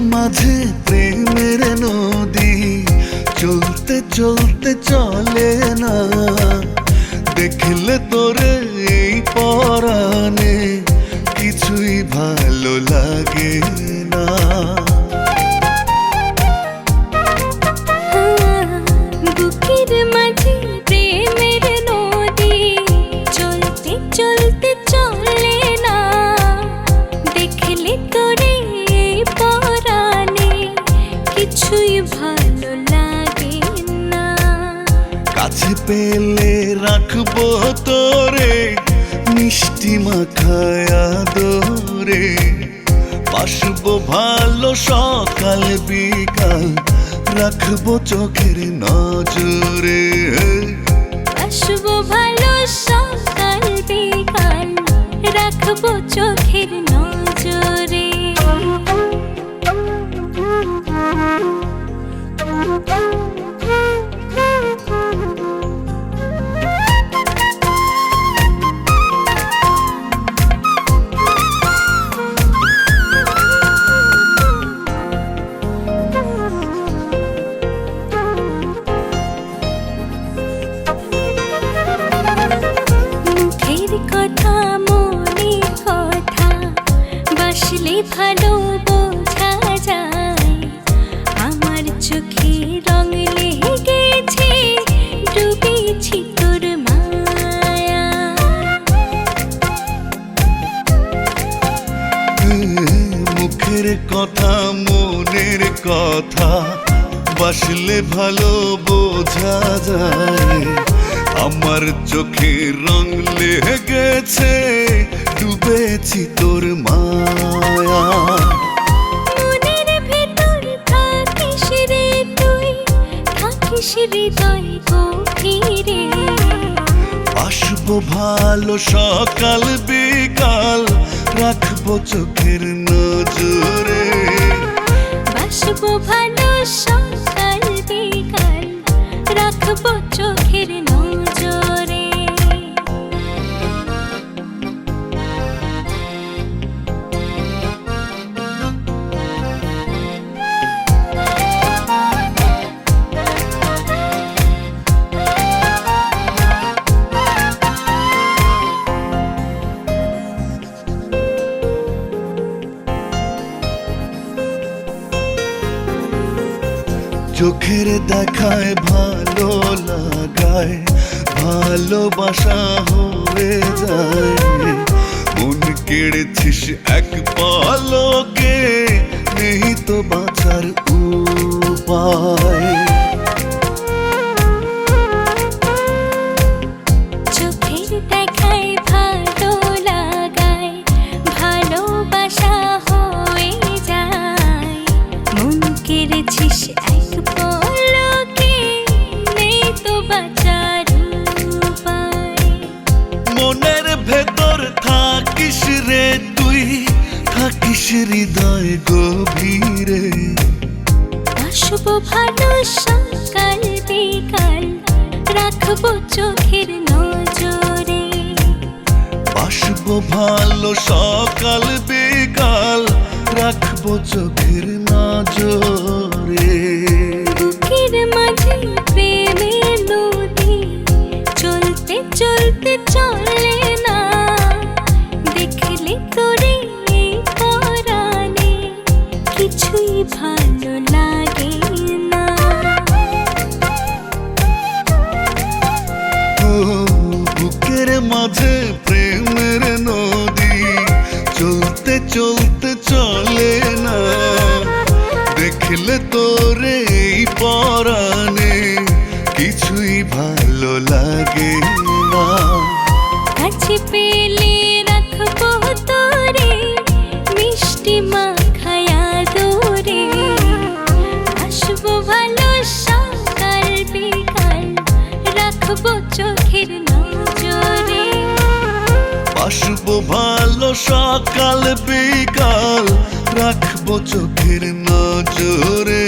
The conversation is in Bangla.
মাঝে প্রেমের নদী। চলতে চলতে চলে না। দেখলে তোরে এই পরাণে কিছুই ভালো লাগে না। কাছে পেলে রাখব তোরে, মিষ্টি মাখায়া দোরে বাসবো ভালো সকাল বিকাল, রাখব চোখের নজরে। আসব ভালো সকাল মনের কথা, বাসলে ভালো বোঝা যায়। আমার চোখে রং লেগেছে, ডুবেছি তোর মায়া। মুখের কথা, মনের কথা, বাসলে ভালো বোঝা যায়। আমার চোখে রং লেগেছে ডুবেছি তোর মায়া। আসব ভালো সকাল বিকাল রাখব চোখের নজরে। বাসবো ভালো সকাল বিকাল রাখব চোখের চোখের দেখায় ভালো লাগায়, ভালোবাসা হয়ে যায়। মন কেড়েছিস এক পালকে, নেই তো বাঁচার উপায়। হৃদয় গভীরে। আসব ভালো সকাল বিকাল রাখব চোখের নজরে। বাসবো ভালো সকাল বিকাল রাখব চোখের নজরে। মাঝে প্রেমের নদী। চলতে চলতে চলে না। দেখলে তোরে পরানে কিছুই ভালো লাগে ভালো সকাল বিকাল রাখব চোখের নজরে।